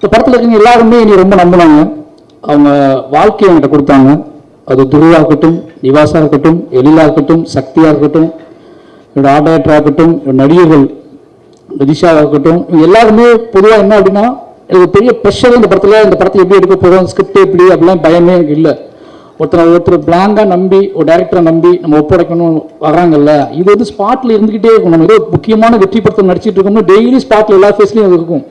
இந்த படத்தில் இருக்கவங்க எல்லாருமே என்னை ரொம்ப நம்பினாங்க. அவங்க வாழ்க்கையை என்கிட்ட கொடுத்தாங்க. அது துருவாக இருக்கட்டும் நிவாசாக இருக்கட்டும் எழிலாக இருக்கட்டும் சக்தியாக இருக்கட்டும் என்னோட ஆர்ட் ஆக்டராக இருக்கட்டும் நடிகர்கள் ரஜிஷாவாக இருக்கட்டும் இவங்க எல்லாருமே பொதுவாக என்ன அப்படின்னா எனக்கு பெரிய ப்ரெஷர் இந்த படத்தில் இந்த படத்தை எப்படி எடுக்க போகிறோம் ஸ்கிரிப்ட் எப்படி அப்படிலாம் பயமே எனக்கு இல்லை. ஒருத்தர் ஒருத்தர் பிளாங்காக நம்பி ஒரு டேரக்டரை நம்பி நம்ம ஒப்படைக்கணும் வராங்கல்ல இது வந்து ஸ்பாட்டில் இருந்துக்கிட்டே இருக்கும். நம்ம ஏதோ முக்கியமான வெற்றி படத்தில் நடிச்சிட்டு இருக்கோம்னா டெய்லி ஸ்பாட்டில் எல்லா ஃபேஸ்லையும் அது இருக்கும்.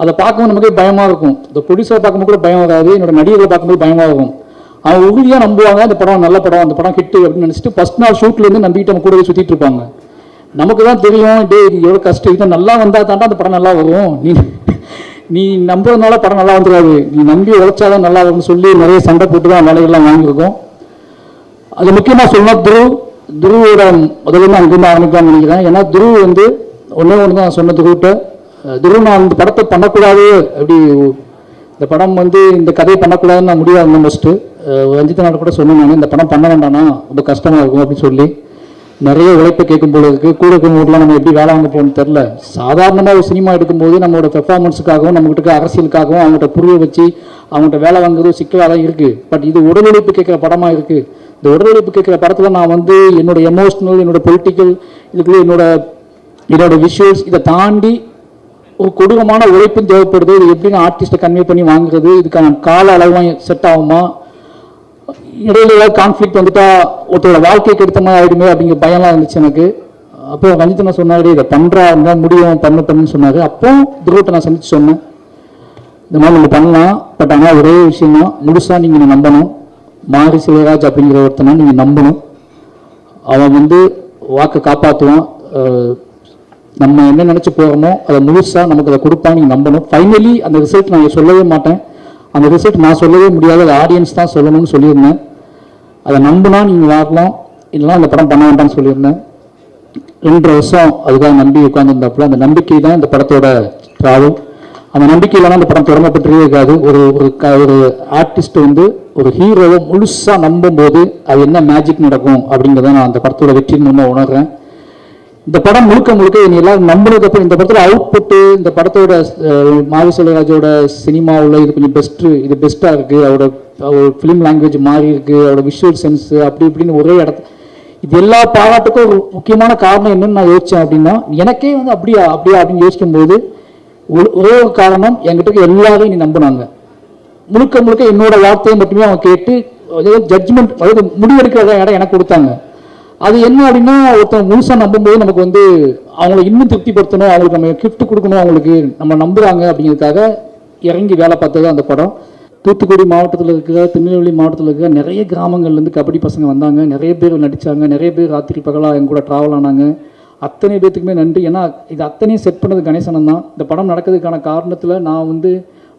அதை பார்க்கும்போது நமக்கு பயமாக இருக்கும். இந்த ப்ரொடியூசரை பார்க்கும்போது கூட பயம் வராது என்னோட நடிகர்களை பார்க்கும்போது பயமாக இருக்கும். அவங்க உறுதியாக நம்புவாங்க அந்த படம் நல்ல படம் அந்த படம் ஹிட்டு அப்படின்னு நினச்சிட்டு ஃபஸ்ட் நாள் ஷூட்லேருந்து இருந்து நம்ம கூடவே சுற்றிட்டு இருப்பாங்க. நமக்கு தான் தெரியும் டே இது எவ்வளோ கஷ்டம் இது நல்லா வந்தால் தாண்டா அந்த படம் நல்லா வரும். நீ நீ நம்புறதுனால படம் நல்லா வந்துடாது. நீ நம்பி உழைச்சாதான் நல்லா வரும்னு சொல்லி நிறைய சண்டை போட்டு தான் வேலைகள்லாம் வாங்கியிருக்கோம். அது முக்கியமாக சொல்லணும் துரு துருவோட முதல்ல அங்கிருந்து ஆரம்பிக்கலாம்னு நினைக்கிறேன். ஏன்னா துரு வந்து ஒன்றே ஒன்று தான் சொன்னது கூட்ட அஹ் நான் இந்த படத்தை பண்ணக்கூடாது. அப்படி இந்த படம் வந்து இந்த கதையை பண்ணக்கூடாதுன்னு நான் முடிவாக இருந்தேன் ஃபஸ்ட்டு ரஞ்சித் நாடு கூட சொன்னேன் நான் இந்த படம் பண்ண வேண்டாம்னா ரொம்ப கஷ்டமாக இருக்கும் அப்படின்னு சொல்லி. நிறைய உழைப்பை கேட்கும் போல இருக்கு. கூட இருக்கவங்களுக்குலாம் நம்ம எப்படி வேலை வாங்க போகணும்னு தெரில சாதாரணமாக ஒரு சினிமா எடுக்கும்போது நம்மளோட பெர்ஃபார்மன்ஸுக்காகவும் நம்மகிட்ட இருக்க அரசியலுக்காகவும் அவங்ககிட்ட புரிய வச்சு அவங்ககிட்ட வேலை வாங்குறது சிக்கலாக தான் இருக்குது பட் இது உடல் உழைப்பு கேட்குற படமாக இருக்குது இந்த உடல் உழைப்பு கேட்குற படத்தில் நான் வந்து என்னோட எமோஷனல் என்னோட பொலிட்டிக்கல் இதுக்குள்ளே என்னோட என்னோட விஷுவல்ஸ் இதை தாண்டி கொடூரமான உழைப்பும் தேவைப்படுது. இது எப்படி ஆர்டிஸ்ட்டை கன்வே பண்ணி வாங்குறது. இதுக்கான கால அளவும் செட் ஆகுமா? இடையில ஏதாவது கான்ஃப்ளிக்ட் வந்துட்டா ஒருத்தரோட வாழ்க்கைக்கு எடுத்த மாதிரி ஆயிடுமே அப்படிங்கிற பயம்லாம் இருந்துச்சு எனக்கு. அப்போ ரஞ்சித்தனை சொன்னாரு இதை பண்றா இருந்தால் முடியும் பண்ணு பண்ணுன்னு சொன்னாரு. அப்போ துருவத்தை நான் சந்திச்சு சொன்னேன். இந்த மாதிரி நம்ம பண்ணலாம். பட் ஆனால் ஒரே விஷயம் தான் முழுசாக நீங்கள் நம்பணும். மாரி சிவராஜ் அப்படிங்கிற ஒருத்தனை நீங்கள் நம்பணும். அவன் வந்து வாக்கை காப்பாற்றுவான். நம்ம என்ன நினச்சி போகிறோமோ அதை முழுசாக நமக்கு அதை கொடுப்பான்னு நீங்கள் நம்பணும். ஃபைனலி அந்த ரிசல்ட் நான் சொல்லவே மாட்டேன். அந்த ரிசல்ட் நான் சொல்லவே முடியாது. அது ஆடியன்ஸ் தான் சொல்லணும்னு சொல்லியிருந்தேன். அதை நம்பினா நீங்கள் வரலாம் இல்லைன்னா அந்த படம் பண்ண வேண்டாம்னு சொல்லியிருந்தேன். ரெண்டு வருஷம் அதுக்காக நம்பி உட்காந்துருந்தாப்புல அந்த நம்பிக்கை தான் இந்த படத்தோட ட்ராவல். அந்த நம்பிக்கை இல்லைனா அந்த படம் தொடங்கப்பட்டதே இருக்காது. ஒரு ஒரு க ஒரு ஆர்டிஸ்ட் வந்து ஒரு ஹீரோவை முழுசாக நம்பும்போது அது என்ன மேஜிக் நடக்கும் அப்படிங்கிறத நான் அந்த படத்தோட வெற்றி மூலமாக உணர்றேன். இந்த படம் முழுக்க முழுக்க என்னை எல்லாரும் நம்பினதுக்கு அப்புறம் இந்த படத்தில் அவுட்புட்டு இந்த படத்தோட அஹ், மாவி செல்வராஜோட இது கொஞ்சம் பெஸ்ட்டு இது பெஸ்ட்டாக இருக்குது அவரோட அவர் ஃபிலிம் லாங்குவேஜ் மாறி இருக்கு. அவரோட விஷுவல் சென்ஸ் அப்படி இப்படின்னு ஒரே இடத்து இது எல்லா பாராட்டுக்கும் ஒரு முக்கியமான காரணம் என்னன்னு நான் யோசிச்சேன் அப்படின்னா எனக்கே வந்து அப்படியா அப்படியா அப்படின்னு யோசிக்கும்போது ஒரு- ஒரே ஒரு காரணம் என்கிட்ட எல்லாரையும் நீ நம்பினாங்க. முழுக்க முழுக்க என்னோட வார்த்தையை மட்டுமே அவங்க கேட்டு அதாவது ஜட்ஜ்மெண்ட் அதாவது முடிவெடுக்கிற இடம் எனக்கு கொடுத்தாங்க. அது என்ன அப்படின்னா ஒருத்தன் முழுசாக நம்பும்போது நமக்கு வந்து அவங்கள இன்னும் திருப்திப்படுத்தணும் அவங்களுக்கு நம்ம கிஃப்ட் கொடுக்கணும் அவங்களுக்கு நம்ம நம்புகிறாங்க அப்படிங்கிறதுக்காக இறங்கி வேலை பார்த்தது அந்த படம். தூத்துக்குடி மாவட்டத்தில் இருக்கிற திருநெல்வேலி மாவட்டத்தில் இருக்கிற நிறைய கிராமங்கள்லேருந்து கபடி பசங்க வந்தாங்க. நிறைய பேர் நடித்தாங்க நிறைய பேர் ராத்திரி பகலாக எங்க கூட ட்ராவல் ஆனாங்க. அத்தனை பேர்த்துக்குமே நன்றி. ஏன்னா இது அத்தனையும் செட் பண்ணது கணேசனன் தான். இந்த படம் நடக்கிறதுக்கான காரணத்தில் நான் வந்து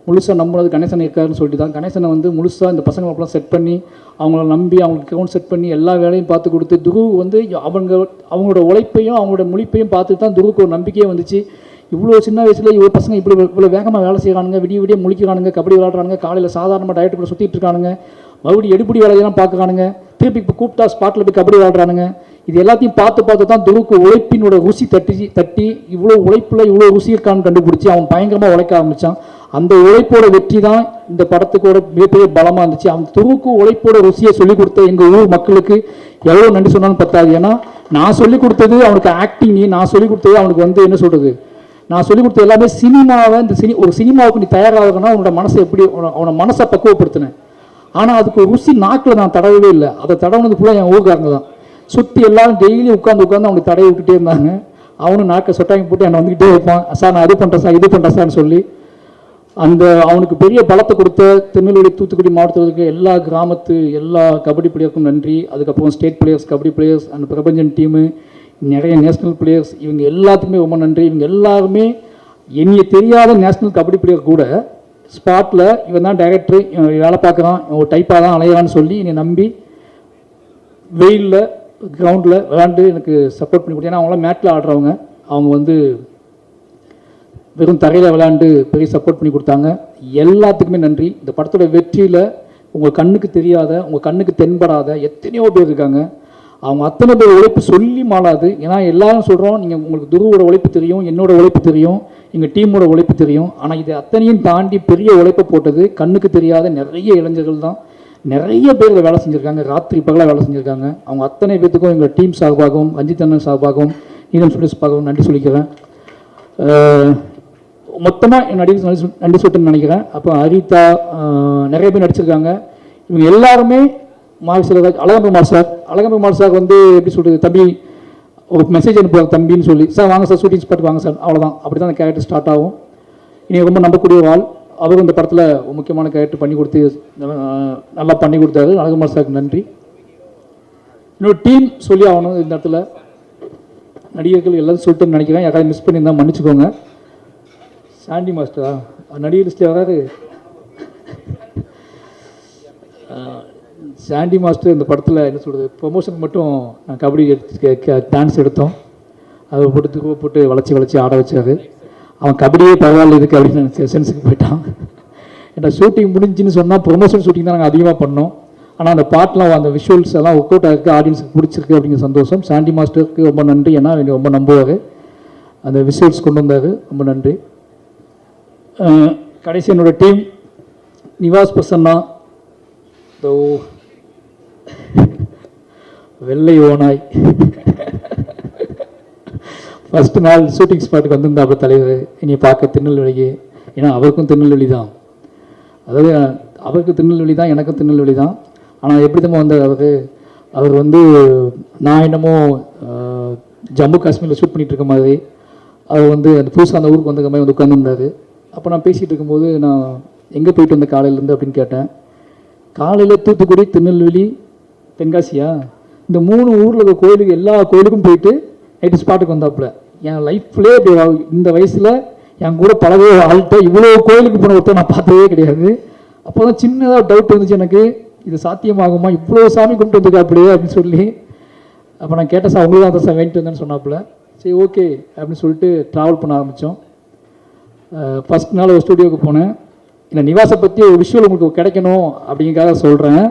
முழுசாக நம்புறது கணேசன் இருக்காருன்னு சொல்லிட்டு தான் கணேசனை வந்து முழுசாக இந்த பசங்களை அப்பெல்லாம் செட் பண்ணி அவங்கள நம்பி அவங்களுக்கு அக்கௌண்ட் செட் பண்ணி எல்லா வேலையும் பார்த்து கொடுத்து துரு வந்து அவங்க அவங்களோட உழைப்பையும் அவங்களோட முழிப்பையும் பார்த்துட்டு தான் துருவுக்கு ஒரு நம்பிக்கையே வந்துச்சு. இவ்வளோ சின்ன வயசில் இவ்வளோ பசங்க இப்படி இவ்வளோ வேகமாக வேலை செய்கிறானுங்க விடிய விடிய முழிக்கிறானுங்க கபடி விளாட்றானுங்க காலையில் சாதாரணமாக டயட் கூட சுற்றிட்டு இருக்கானுங்க மறுபடியும் எடுபடி வேலையெல்லாம் பார்க்குறானுங்க திருப்பி இப்போ கூப்பிட்டா ஸ்பாட்டில் போய் கபடி விளாட்றானுங்க இது எல்லாத்தையும் பார்த்து பார்த்து தான் துருவுக்கு உழைப்பினோட ருசி தட்டி தட்டி இவ்வளோ உழைப்பில் இவ்வளோ ருசி இருக்கான்னு கண்டுபிடிச்சி அவன் பயங்கரமாக உழைக்க ஆரம்பித்தான் அந்த உழைப்போட வெற்றி தான் இந்த படத்துக்கோட மிகப்பெரிய பலமாக இருந்துச்சு. அந்த துருவுக்கு உழைப்போட ருசியை சொல்லிக் கொடுத்த எங்கள் ஊர் மக்களுக்கு எவ்வளோ நன்றி சொன்னாலும் பத்தாது. ஏன்னா நான் சொல்லிக் கொடுத்தது அவனுக்கு ஆக்டிங் நான் சொல்லிக் கொடுத்தது அவனுக்கு வந்து என்ன சொல்கிறது நான் சொல்லிக் கொடுத்த எல்லாமே சினிமாவை இந்த சினி ஒரு சினிமாவுக்கு நீ தயாராகனா உன்னோட மனசை எப்படி அவனை மனசை பக்குவப்படுத்தினேன் ஆனால் அதுக்கு ஒரு ருசி நாக்கில் நான் தடவவே இல்லை. அதை தடவுனது ஃபுல்லாக என் ஊருக்காரங்க தான். சுற்றி எல்லாரும் டெய்லி உட்காந்து உட்காந்து அவனுக்கு தடவி விட்டுட்டே இருந்தாங்க. அவனும் நாக்கை சொட்டாங்க போட்டு என்னை வந்துக்கிட்டே இருப்பான். சார் நான் அது பண்ணுறேன் சார் இது பண்ணுறேன் சார்னு சொல்லி அந்த அவனுக்கு பெரிய பலத்தை கொடுத்த திருநெல்வேலி தூத்துக்குடி மாவட்டத்தில் இருக்க எல்லா கிராமத்து எல்லா கபடி பிளேயருக்கும் நன்றி. அதுக்கப்புறம் state players kabaddi players and Prabanjan team நிறைய நேஷ்னல் பிளேயர்ஸ் இவங்க எல்லாத்துக்குமே ரொம்ப நன்றி. இவங்க எல்லாருமே என்னைய தெரியாத நேஷ்னல் கபடி பிளேயர் கூட ஸ்பாட்டில் இவன் தான் டைரக்டர் இவன் வேலை பார்க்குறான் இவன் ஒரு டைப்பாக தான் அலையிறான்னு சொல்லி என்னை நம்பி வெயிலில் கிரவுண்டில் விளாண்டு எனக்கு சப்போர்ட் பண்ணி கொடுத்தேன். ஏன்னா அவங்களாம் மேட்டில் ஆடுறவங்க. அவங்க வந்து வெறும் தரையில் விளையாண்டு பெரிய சப்போர்ட் பண்ணி கொடுத்தாங்க. எல்லாத்துக்குமே நன்றி. இந்த படத்தோட வெற்றியில் உங்கள் கண்ணுக்கு தெரியாத உங்கள் கண்ணுக்கு தென்படாத எத்தனையோ பேர் இருக்காங்க. அவங்க அத்தனை பேர் உழைப்பு சொல்லி மாளாது. ஏன்னா எல்லாரும் சொல்கிறோம் நீங்கள் உங்களுக்கு துருவோட உழைப்பு தெரியும் என்னோட உழைப்பு தெரியும் எங்கள் டீமோட உழைப்பு தெரியும். ஆனால் இது அத்தனையும் தாண்டி பெரிய உழைப்பை போட்டது கண்ணுக்கு தெரியாத நிறைய இளைஞர்கள் தான். நிறைய பேர் வேலை செஞ்சுருக்காங்க. ராத்திரி பகலாக வேலை செஞ்சுருக்காங்க. அவங்க அத்தனை பேர்த்துக்கும் எங்கள் டீம் சார்பாகவும் ரஞ்சித் அண்ணன் சார்பாகவும் நீலம் ஸ்டூடியோஸ் சார்பாகவும் நன்றி சொல்லிக்கிறேன். மொத்தமாக நடிகர் நன்றி சொல்- சொல்லிட்டுன்னு நினைக்கிறேன். அப்போ அரிதா நிறைய பேர் நடிச்சிருக்காங்க. இவங்க எல்லாருமே மாரி அழகம்பு அழகம்பெருமாள் சார். அழகம்பெருமாள் சார் வந்து எப்படி சொல்கிறது தம்பி ஒரு மெசேஜ் அனுப்புவாங்க தம்பின்னு சொல்லி. சார் வாங்க சார் ஷூட்டிங் ஸ்பாட் வாங்க சார் அவ்வளோதான் அப்படி தான் அந்த கேரக்டர் ஸ்டார்ட் ஆகும். இனி ரொம்ப நம்பக்கூடிய ஒரு ஆள். அவர் இந்த படத்தில் முக்கியமான கேரக்டர் பண்ணி கொடுத்து நல்லா பண்ணி கொடுத்தாரு. அழகம்பெருமாள் சாருக்கு நன்றி. இன்னொரு டீம் சொல்லி ஆகணும் இந்த இடத்துல. நடிகர்கள் எல்லாரும் சொல்லிட்டு நினைக்கிறேன். யாராவது மிஸ் பண்ணியிருந்தா மன்னிச்சுக்கோங்க. சாண்டி மாஸ்டரா? நடிகர் லிஸ்ட்டில் வராரு. சாண்டி மாஸ்டர் இந்த படத்தில் என்ன சொல்கிறது ப்ரொமோஷன் மட்டும் நான் கபடி டான்ஸ் எடுத்தோம். அதை போட்டு போட்டு வளைச்சி வளைச்சி ஆட வச்சாரு. அவன் கபடியே பரவாயில்ல இருக்கு அப்படின்னு சென்ஸுக்கு போயிட்டான். ஏன்னா ஷூட்டிங் முடிஞ்சுன்னு சொன்னால் ப்ரொமோஷன் ஷூட்டிங் தான் நாங்கள் அதிகமாக பண்ணோம். ஆனால் அந்த பாட்டெலாம் அந்த விஷுவல்ஸ் எல்லாம் ஒர்க் அவுட் ஆகிருக்கு ஆடியன்ஸுக்கு பிடிச்சிருக்கு அப்படிங்கிற சந்தோஷம். சாண்டி மாஸ்டருக்கு ரொம்ப நன்றி. ஏன்னா அவர் ரொம்ப நம்புவார். அந்த விஷுவல்ஸ் கொண்டு வந்தார். ரொம்ப நன்றி. கடைசி என்னோட டீம் நிவாஸ் பிரசன்னா. தோ வெள்ளை ஓனாய் ஃபஸ்ட்டு நாள் ஷூட்டிங் ஸ்பாட்டுக்கு வந்திருந்தாப்புல தலைவர் இனி பார்க்க திருநெல்வேலிக்கு. ஏன்னா அவருக்கும் திருநெல்வேலி தான். அதாவது அவருக்கு திருநெல்வேலி தான் எனக்கும் திருநெல்வேலி தான். ஆனால் எப்படி தான் வந்தார் அவர்? அவர் வந்து நான் என்னமோ ஜம்மு காஷ்மீரில் ஷூட் பண்ணிகிட்டு இருக்க மாதிரி. அவர் வந்து அந்த புதுசாக அந்த ஊருக்கு வந்த மாதிரி வந்து உட்காந்துருந்தார் அப்போ நான் பேசிகிட்டு இருக்கும்போது நான் எங்கே போயிட்டு வந்த காலையிலேருந்து அப்படின்னு கேட்டேன். காலையில் தூத்துக்குடி திருநெல்வேலி தென்காசியா இந்த மூணு ஊரில் இருக்க கோயிலுக்கு எல்லா கோயிலுக்கும் போயிட்டு நைட்டு ஸ்பாட்டுக்கு வந்தாப்புல. என் லைஃப்லேயே இந்த வயசில் என் கூட பழகவே ஆள்கிட்ட இவ்வளோ கோயிலுக்கு போன ஒருத்தர் நான் பார்த்ததே கிடையாது. அப்போ தான் சின்னதாக டவுட் வந்துச்சு எனக்கு. இது சாத்தியமாகுமா? இவ்வளோ சாமி கும்பிட்டு வந்துருக்காப்புலையே அப்படின்னு சொல்லி. அப்போ நான் கேட்டேன் சார் உங்களுக்கு தான் சார் வேண்டிட்டு வந்தேன்னு சொன்னாப்புல. சரி ஓகே அப்படின்னு சொல்லிட்டு ட்ராவல் பண்ண ஆரம்பித்தோம் ஃபஸ்ட் நாள் ஒரு ஸ்டுடியோவுக்கு போனேன். இல்லை நிவாசை பற்றி ஒரு விஷுவல் உங்களுக்கு கிடைக்கணும் அப்படிங்கிறக்காக சொல்கிறேன்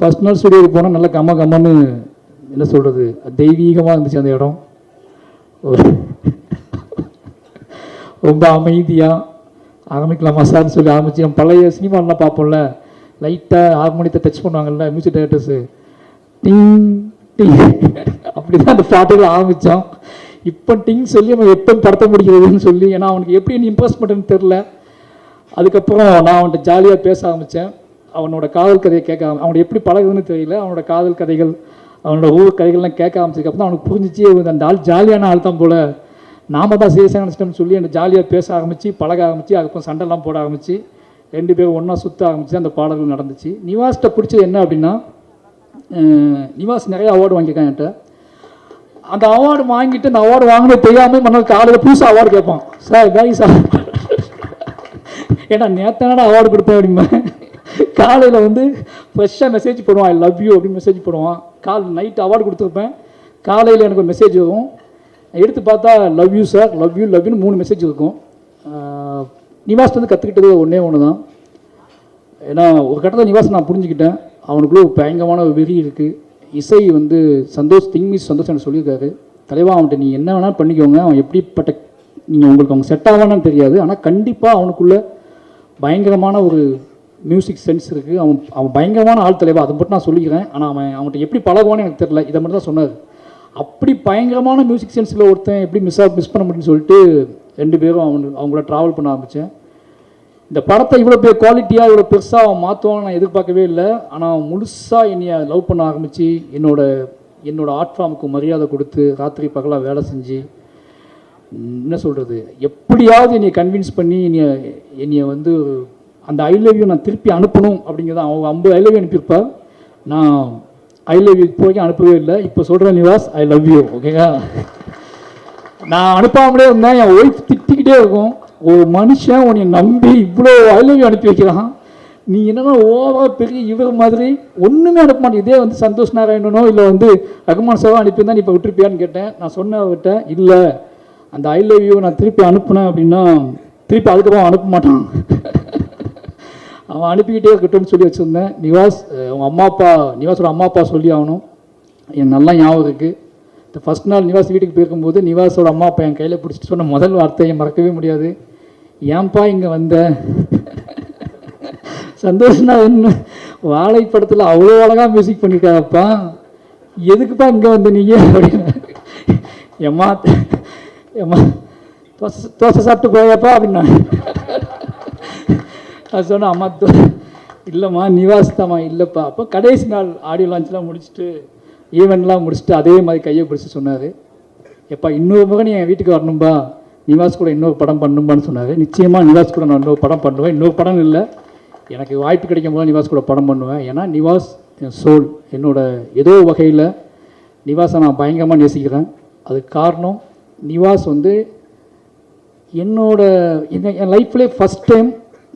ஃபஸ்ட் நாள் ஸ்டுடியோவுக்கு போனால் நல்லா கம்ம கம்மன்னு என்ன சொல்கிறது தெய்வீகமாக இருந்துச்சு அந்த இடம். ரொம்ப அமைதியாக ஆரம்பிக்கலாமா சார்னு சொல்லி ஆரம்பிச்சு. நம்ம பழைய சினிமாலாம் பார்ப்போம்ல. லைட்டாக ஹார்மோனியத்தை டச் பண்ணுவாங்கல்ல மியூசிக் டைரக்டர்ஸு டிங் டிங் அப்படி தான் அந்த பாட்டுகள் ஆரம்பித்தோம் இப்போ டிங் சொல்லி அவன் எப்போ படத்த முடிக்கிறதுன்னு சொல்லி ஏன்னா அவனுக்கு எப்படி நீ இம்ப்ரெஸ் பண்ணுறேன்னு தெரில அதுக்கப்புறம் நான் அவன்கிட்ட ஜாலியாக பேச ஆரம்பித்தேன் அவனோட காதல் கதையை கேட்க ஆரம்பி- அவனுக்கு எப்படி பழகுதுன்னு தெரியல. அவனோட காதல் கதைகள் அவனோட ஊர் கதைகள்லாம் கேட்க ஆரம்பிச்சதுக்கப்புறம் அவனுக்கு புரிஞ்சிச்சு அந்த ஆள் ஜாலியான ஆள் தான் போல. நாம தான் சீரியஸாக நினச்சிட்டோம்னு சொல்லி என்னை ஜாலியாக பேச ஆரம்பித்து பழக ஆரம்பித்து அதுக்கப்புறம் சண்டைலாம் போட ஆரம்பித்து ரெண்டு பேரும் ஒன்றா சுற்ற ஆரம்பிச்சு அந்த பாடல்கள் நடந்துச்சு. நிவாஸ்கிட்ட பிடிச்சது என்ன அப்படின்னா நிவாஸ் நிறைய அவார்டு வாங்கியிருக்கான் என்கிட்ட. அந்த அவார்டு வாங்கிட்டு அந்த அவார்டு வாங்கினது தெரியாமல் மறுநாள் காலையில் புதுசாக அவார்டு கேட்பான். சார் காய் சார். ஏன்னா நேத்தான அவார்டு கொடுத்தேன் அப்படிம்பேன் காலையில் வந்து ஃப்ரெஷ்ஷாக மெசேஜ் போடுவான் ஐ லவ் யூ அப்படின்னு மெசேஜ் போடுவான். கால் நைட் அவார்டு கொடுத்துருப்பேன். காலையில் எனக்கு ஒரு மெசேஜ் வரும். எடுத்து பார்த்தா love you sir love you love யூன்னு மூணு மெசேஜ் இருக்கும். நிவாஸ்லேருந்து கற்றுக்கிட்டது ஒன்றே ஒன்று தான் ஏன்னா ஒரு கட்டத்தில் நிவாஸ் நான் புரிஞ்சுக்கிட்டேன். அவனுக்குள்ளே ஒரு பயங்கரமான ஒரு வெறி இருக்குது இசை வந்து சந்தோஷ் திங்மிஸ் சந்தோஷ் எனக்கு சொல்லியிருக்காரு? தலைவா அவன்கிட்ட நீ என்ன வேணால் பண்ணிக்கோங்க. அவன் எப்படிப்பட்ட நீங்கள் உங்களுக்கு அவங்க செட் ஆவானான்னு தெரியாது. ஆனால் கண்டிப்பாக அவனுக்குள்ளே பயங்கரமான ஒரு மியூசிக் சென்ஸ் இருக்குது அவன் அவன் பயங்கரமான ஆள் தலைவா. அதை மட்டும் நான் சொல்லிக்கிறேன். ஆனால் அவன் அவன்கிட்ட எப்படி பழகுவான்னு எனக்கு தெரில இதை மட்டும் தான் சொன்னார். அப்படி பயங்கரமான மியூசிக் சென்ஸில் ஒருத்தன் எப்படி மிஸ் மிஸ் பண்ண முடியும்னு சொல்லிட்டு ரெண்டு பேரும் அவனு அவங்கள ட்ராவல் பண்ண ஆரம்பித்தேன் இந்த படத்தை இவ்வளோ பெரிய குவாலிட்டியாக இவ்வளோ பெருசாக அவன் மாற்றுவான்னு நான் எதிர்பார்க்கவே இல்லை. ஆனால் முழுசாக என்னைய லவ் பண்ண ஆரம்பித்து என்னோட என்னோட ஆர்ட் ஃபார்முக்கு மரியாதை கொடுத்து ராத்திரி பகலாக வேலை செஞ்சு என்ன சொல்கிறது எப்படியாவது என்னை கன்வின்ஸ் பண்ணி என்னை என்னைய வந்து அந்த ஐ லவ் யூ நான் திருப்பி அனுப்பணும் அப்படிங்கிறத அவன் ஐம்பது ஐ லவ் யூ அனுப்பியிருப்பார். நான் ஐ லவ் யூ இப்போ வரைக்கும் அனுப்பவே இல்லை. இப்போ சொல்கிறேன் நிவாஸ் ஐ லவ் யூ? ஓகேங்களா நான் அனுப்பாமலே இருந்தேன் என் ஒய்ஃப் திட்டிக்கிட்டே இருக்கும். ஒரு மனுஷன் உன்னை நம்பி இவ்வளோ ஐலவி அனுப்பி வைக்கிறான் நீ என்னன்னா ஓவா பெரிய இவர் மாதிரி? ஒன்றுமே அனுப்ப மாட்டேன். இதே வந்து சந்தோஷ் நாராயணனோ இல்லை வந்து ரகுமான் சாவோ அனுப்பியிருந்தா நீ இப்போ விட்டுருப்பியான்னு கேட்டேன். நான் சொன்ன விட்ட இல்லை அந்த ஐ லவ் யூ நான் திருப்பி அனுப்புனேன் அப்படின்னா திருப்பி அதுக்கப்புறம் அனுப்ப மாட்டான். அவன் அனுப்பிக்கிட்டே இருக்கட்டும்னு சொல்லி வச்சுருந்தேன். நிவாஸ் உன் அம்மா அப்பா நிவாஸோட அம்மா அப்பா சொல்லி ஆகணும். எனக்கு நல்லா ஞாபகம் இருக்குது ஃபஸ்ட் நாள் நிவாஸ் வீட்டுக்கு போயிருக்கும்போது நிவாஸோட அம்மா அப்பா என் கையில் பிடிச்சிட்டு சொன்ன முதல் வார்த்தையை மறக்கவே முடியாது. ஏன்பா இங்கே வந்த? சந்தோஷம்னா என்ன? வாழை படத்தில் அவ்வளோ அழகாக மியூசிக் பண்ணியிருக்காப்பா எதுக்குப்பா இங்கே வந்த நீங்க அப்படின்னு எம்மா எம்மா தோசை தோசை சாப்பிட்டு போயாப்பா அப்படின்னா. அது சொன்னேன் அம்மா தோ இல்லைம்மா நிவாஸ் தாம்மா இல்லைப்பா. அப்போ கடைசி நாள் ஆடியோ லான்ச்லாம் முடிச்சுட்டு ஈவெண்ட்லாம் முடிச்சுட்டு அதே மாதிரி கையை பிடிச்சி சொன்னார். எப்பா இன்னொரு முகம் நீ என் வீட்டுக்கு வரணும்பா. நிவாஸ் கூட இன்னொரு படம் பண்ணும்பான்னு சொன்னார். நிச்சயமாக நிவாஸ் கூட நான் இன்னொரு படம் பண்ணுவேன். இன்னொரு படம் இல்லை. எனக்கு வாய்ப்பு கிடைக்கும் போது நிவாஸ் கூட படம் பண்ணுவேன். ஏன்னா நிவாஸ் என் சோல் என்னோட ஏதோ வகையில் நிவாஸை நான் பயங்கரமாக நேசிக்கிறேன். அதுக்கு காரணம் நிவாஸ் வந்து என்னோட என் என் லைஃப்லேயே ஃபஸ்ட் டைம்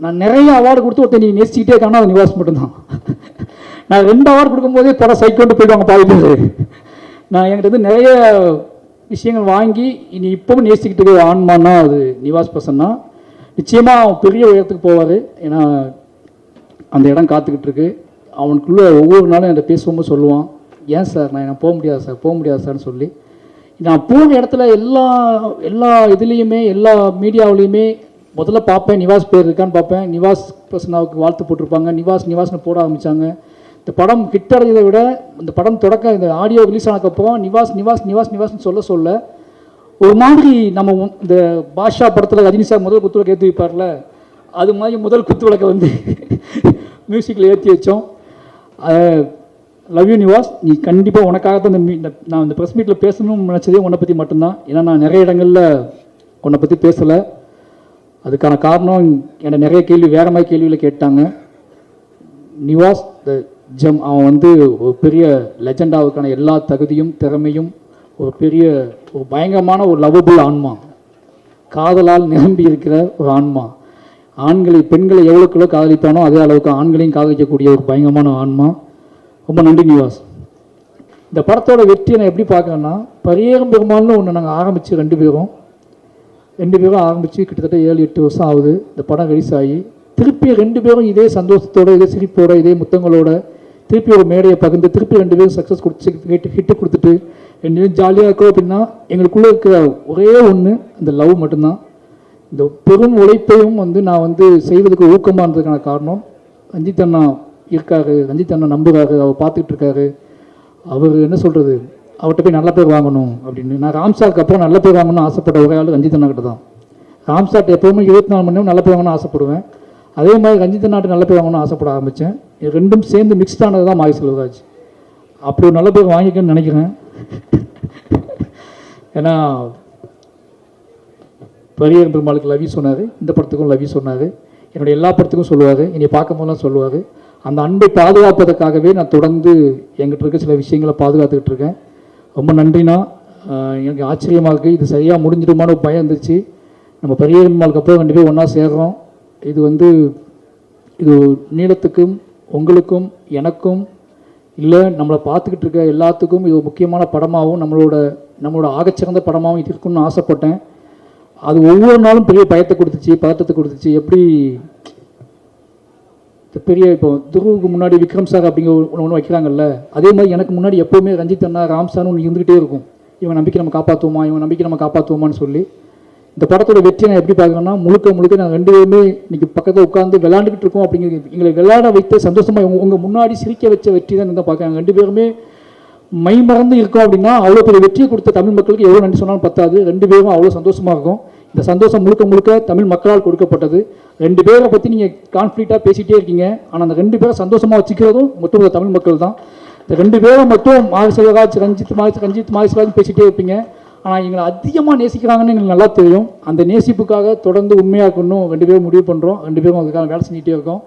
நான் நிறைய அவார்டு கொடுத்து ஒருத்தர் நீ நேசிக்கிட்டே இருக்கானா அது நிவாஸ் மட்டும்தான். நான் ரெண்டு ஹவர் கொடுக்கும்போதே படம் சைக்கோண்டு போயிடுவாங்க பாதி பேர். நான் என்கிட்ட வந்து நிறைய விஷயங்கள் வாங்கி இனி இப்பவும் நேசிக்கிட்டு இருக்க ஆன்மான்னா அது நிவாஸ் பசன்னா நிச்சயமாக அவன் பெரிய உயரத்துக்கு போவார். ஏன்னா அந்த இடம் காத்துக்கிட்டு இருக்கு. அவனுக்குள்ளே ஒவ்வொரு நாளும் என்கிட்ட பேசும்போது சொல்லுவான். ஏன் சார்? நான் என்ன போக முடியாது சார். போக முடியாது சார்னு சொல்லி. நான் போன இடத்துல எல்லா எல்லா இதுலேயுமே எல்லா மீடியாவிலையுமே முதல்ல பார்ப்பேன். நிவாஸ் பேர் இருக்கான்னு பார்ப்பேன். நிவாஸ் பிரசன்னாவுக்கு வாழ்த்து போட்டிருப்பாங்க. நிவாஸ் நிவாஸ்னு போட ஆரம்பித்தாங்க இந்த படம் கிட்டடையதை விட இந்த படம் தொடக்க இந்த ஆடியோ ரிலீஸ் ஆனதுக்கப்புறம் நிவாஸ் நிவாஸ் நிவாஸ் நிவாஸ்னு சொல்ல சொல்ல ஒரு மாதிரி நம்ம இந்த பாஷா படத்தில் ரஜினி சார் முதல் குத்துவிளக்கு ஏற்றி வைப்பார்ல அது மாதிரி முதல் குத்து விளக்கை வந்து மியூசிக்கில் ஏற்றி வச்சோம். லவ் யூ நிவாஸ் நீ கண்டிப்பாக உனக்காக தான் இந்த இந்த நான் இந்த ப்ரெஸ் மீட்டில் பேசணும்னு நினச்சதே உன்னை பற்றி மட்டும்தான். ஏன்னா நான் நிறைய இடங்களில் உன்னை பற்றி பேசலை. அதுக்கான காரணம் என்னை நிறைய கேள்வி வேற மாதிரி கேள்வியில் கேட்டாங்க. நிவாஸ் த ஜம் அவன் வந்து ஒரு பெரிய லெஜெண்டாவுக்கான எல்லா தகுதியும் திறமையும் ஒரு பெரிய ஒரு பயங்கரமான ஒரு லவபுள் ஆன்மா. காதலால் நிரம்பி இருக்கிற ஒரு ஆன்மா. ஆண்களை பெண்களை எவ்வளோக்குள்ள காதலித்தானோ அதே அளவுக்கு ஆண்களையும் காதலிக்கக்கூடிய ஒரு பயங்கரமான ஆன்மா. ரொம்ப நன்றி நிவாஸ். இந்த படத்தோட வெற்றியை நான் எப்படி பார்க்குறேன்னா பரியேறும் பெருமாள்னு ஒன்று நாங்கள் ஆரம்பித்து ரெண்டு பேரும். ரெண்டு பேரும் ஆரம்பித்து கிட்டத்தட்ட ஏழு எட்டு வருஷம் ஆகுது. இந்த படம் ரிலீஸ் ஆகி. திருப்பி ரெண்டு பேரும் இதே சந்தோஷத்தோட இதே சிரிப்போட இதே முத்தங்களோட திருப்பி ஒரு மேடையை பகிர்ந்து திருப்பி ரெண்டு பேரும் சக்ஸஸ் கொடுத்து கேட்டு ஹிட்டு கொடுத்துட்டு ரெண்டு பேரும் ஜாலியாக இருக்கோம் அப்படின்னா எங்களுக்குள்ளே இருக்கிற ஒரே ஒன்று அந்த லவ் மட்டும்தான். இந்த பெரும் உழைப்பையும் வந்து நான் வந்து செய்வதற்கு ஊக்கமானதுக்கான காரணம் ரஞ்சித் அண்ணா இருக்காரு ரஞ்சித் அண்ணா நம்புகிறாரு அவர் பார்த்துக்கிட்டு இருக்காரு. அவர் என்ன சொல்கிறது அவர்கிட்ட போய் நல்ல பேர் வாங்கணும் அப்படின்னு. நான் ராம்சாருக்கு அப்புறம் நல்ல பேர் வாங்கணும்னு ஆசைப்பட்ட ஒரே ஆள் ரஞ்சித் அண்ணா கிட்ட தான் ராம்சார்ட்ட எப்போவுமே இருபத்தி நாலு மணி நேரம் நல்ல பேர் வாங்கணும்னு ஆசைப்படுவேன். அதே மாதிரி ரஞ்சித் நாட்டு நல்ல பேர் வாங்கணும்னு ஆசைப்பட ஆரம்பித்தேன் ரெண்டும் சேர்ந்து மிக்ஸ்ட் ஆனது தான் மாரி செல்வராஜ். அப்படி ஒரு நல்ல பேர் வாங்கிக்கன்னு நினைக்கிறேன். ஏன்னா பெரியர் பெருமாளுக்கு லவி சொன்னார். இந்த படத்துக்கும் லவி சொன்னார். என்னுடைய எல்லா படத்துக்கும் சொல்லுவார். என்னை பார்க்கும் போதெல்லாம் சொல்லுவார். அந்த அன்பை பாதுகாப்பதற்காகவே நான் தொடர்ந்து என்கிட்ட இருக்க சில விஷயங்களை பாதுகாத்துக்கிட்டு இருக்கேன். ரொம்ப நன்றிண்ணா. எனக்கு ஆச்சரியமாக இருக்குது இது சரியாக முடிஞ்சிடுமான ஒரு பயம் இருந்துச்சு. நம்ம பெரிய பெருமாளுக்கு அப்புறம் ரெண்டு பேரும் ஒன்றா சேர்கிறோம் இது வந்து இது நீளத்துக்கும் உங்களுக்கும் எனக்கும் இல்லை நம்மளை பார்த்துக்கிட்டு இருக்க எல்லாத்துக்கும் இது முக்கியமான படமாகவும் நம்மளோட நம்மளோட ஆகச்சிறந்த படமாகவும் இது இருக்குன்னு ஆசைப்பட்டேன். அது ஒவ்வொரு நாளும் பெரிய பயத்தை கொடுத்துச்சு பதட்டத்தை கொடுத்துச்சு. எப்படி பெரிய இப்போ துருவுக்கு முன்னாடி விக்ரம் சார் அப்படிங்கிற ஒன்று ஒன்று வைக்கிறாங்கல்ல அதே மாதிரி எனக்கு முன்னாடி எப்போவுமே ரஞ்சித் அண்ணா ராம்சான்னு ஒன்று இருந்துகிட்டே இருக்கும். இவன் நம்பிக்கை நம்ம காப்பாற்றுவோமா இவன் நம்பிக்கை நம்ம காப்பாற்றுவோமான்னு சொல்லி. இந்த படத்தோட வெற்றி நான் எப்படி பார்க்கணும்னா முழுக்க முழுக்க நான் ரெண்டு பேருமே இன்னைக்கு பக்கத்தில் உட்காந்து விளாண்டுக்கிட்டு இருக்கோம் அப்படிங்கிறது எங்களை விளையாட வைத்த சந்தோஷமாக உங்கள் முன்னாடி சிரிக்க வச்ச வெற்றி தான் இருந்தால் பார்க்குறாங்க. ரெண்டு பேருமே மை மறந்து இருக்கோம் அப்படின்னா அவ்வளோ பெரிய வெற்றியை கொடுத்த தமிழ் மக்களுக்கு எவ்வளோ நன்றி சொன்னாலும் பத்தாது. ரெண்டு பேரும் அவ்வளோ சந்தோஷமாக இருக்கும். இந்த சந்தோஷம் முழுக்க முழுக்க தமிழ் மக்களால் கொடுக்கப்பட்டது. ரெண்டு பேரை பற்றி நீங்கள் கான்ஃப்ளிக்டாக பேசிகிட்டே இருக்கீங்க. ஆனால் அந்த ரெண்டு பேரை சந்தோஷமாக வச்சுக்கிறதும் மொத்தம் தமிழ் மக்கள் தான். இந்த ரெண்டு பேரை மட்டும் மாரி ரஞ்சித் மாரி ரஞ்சித் மாரி பேசிகிட்டே இருப்பீங்க. ஆனால் எங்களை அதிகமாக நேசிக்கிறாங்கன்னு எங்களுக்கு நல்லா தெரியும். அந்த நேசிப்புக்காக தொடர்ந்து உண்மையாக இருக்கணும் ரெண்டு பேரும் முடிவு பண்ணுறோம் ரெண்டு பேரும் அதுக்காக வேலை செஞ்சுட்டே இருக்கோம்.